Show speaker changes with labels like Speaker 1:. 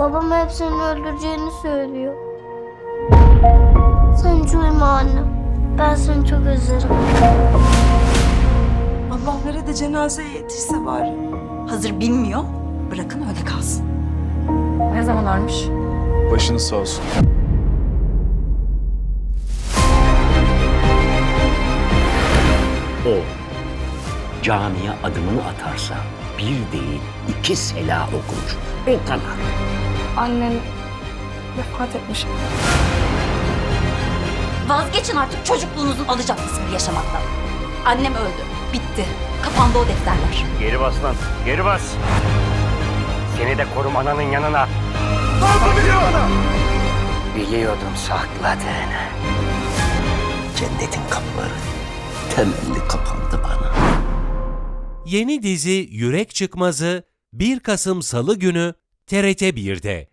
Speaker 1: Babam hepsini öldüreceğini söylüyor. Sen hiç uyuma anne. Ben seni çok özlerim.
Speaker 2: Allah nerede cenazeye yetişse bari.
Speaker 3: Hazır bilmiyor. Bırakın öyle kalsın.
Speaker 4: Ne zaman ölmüş?
Speaker 5: Başınız sağ olsun.
Speaker 6: O camiye adımını atarsa bir değil iki sela okur. O kadar.
Speaker 4: Annen vefat etmiş.
Speaker 3: Vazgeçin artık çocukluğunuzun alacaklısı gibi yaşamaktan. Annem öldü. Bitti. Kapandı o defterler.
Speaker 6: Geri bas lan, geri bas. Seni de korum ananın yanına. Biliyordum sakladığını. Cennetin kapıları temelli kapandı bana.
Speaker 7: Yeni dizi Yürek Çıkmazı 1 Kasım Salı günü TRT 1'de.